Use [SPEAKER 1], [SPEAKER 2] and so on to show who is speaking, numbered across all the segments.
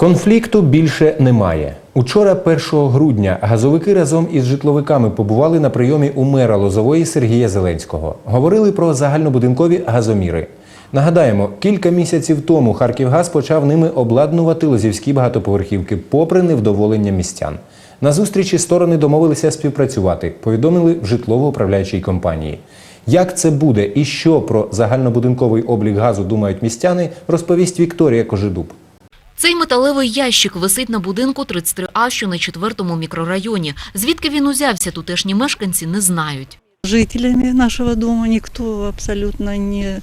[SPEAKER 1] Конфлікту більше немає. Учора, 1 грудня, газовики разом із житловиками побували на прийомі у мера Лозової Сергія Зеленського. Говорили про загальнобудинкові газоміри. Нагадаємо, кілька місяців тому Харківгаз почав ними обладнувати лозівські багатоповерхівки, попри невдоволення містян. На зустрічі сторони домовилися співпрацювати, повідомили в житлово-управляючій компанії. Як це буде і що про загальнобудинковий облік газу думають містяни, розповість Вікторія Кожедуб.
[SPEAKER 2] Цей металевий ящик висить на будинку 33А, що на четвертому мікрорайоні. Звідки він узявся, тутешні мешканці не знають.
[SPEAKER 3] жителями нашего дома никто абсолютно не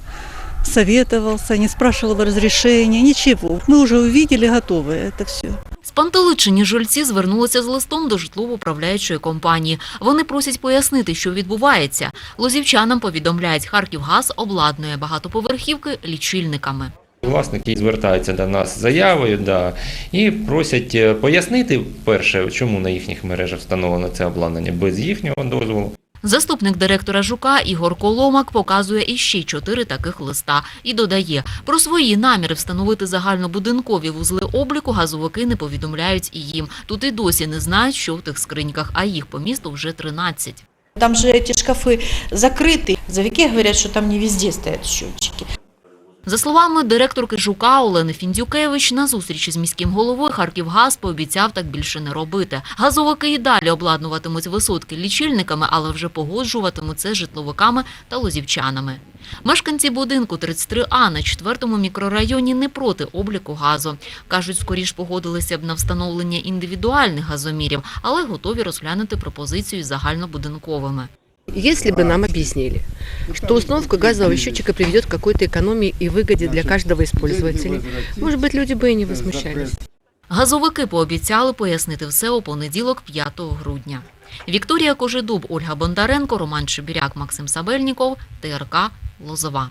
[SPEAKER 3] советовался, не спрашивал разрешения, ничего. Мы уже увидели, готовы это все.
[SPEAKER 2] Спантеличені жильці звернулися з листом до житлово-управляючої компанії. Вони просять пояснити, що відбувається. Лозівчанам повідомляють, Харківгаз обладнує багатоповерхівки лічильниками.
[SPEAKER 4] Власники звертаються до нас з заявою да, і просять е, пояснити перше, чому на їхніх мережах встановлено це обладнання без їхнього дозволу.
[SPEAKER 2] Заступник директора Жука Ігор Коломак показує іще чотири таких листа і додає, про свої наміри встановити загальнобудинкові вузли обліку газовики не повідомляють і їм. Тут і досі не знають, що в тих скриньках, а їх по місту вже 13.
[SPEAKER 5] Там же эти шкафы закрыты. Завики говорят, что там не везде стоят счетчики.
[SPEAKER 2] За словами директорки Жука Олени Фіндюкевич, на зустрічі з міським головою Харківгаз пообіцяв так більше не робити. Газовики і далі обладнуватимуть висотки лічильниками, але вже погоджуватимуть це з житловиками та лозівчанами. Мешканці будинку 33А на четвертому мікрорайоні не проти обліку газу. Кажуть, скоріш погодилися б на встановлення індивідуальних газомірів, але готові розглянути пропозицію з загальнобудинковими.
[SPEAKER 6] Если бы нам объяснили, что установка газового счетчика приведет к какой-то экономии и выгоде для каждого из пользователей, может быть, люди бы и не возмущались.
[SPEAKER 2] Газовики пообіцяли пояснити все у понеділок, 5 грудня. Вікторія Кожедуб, Ольга Бондаренко, Роман Чебіряк, Максим Сабельніков, ТРК Лозова.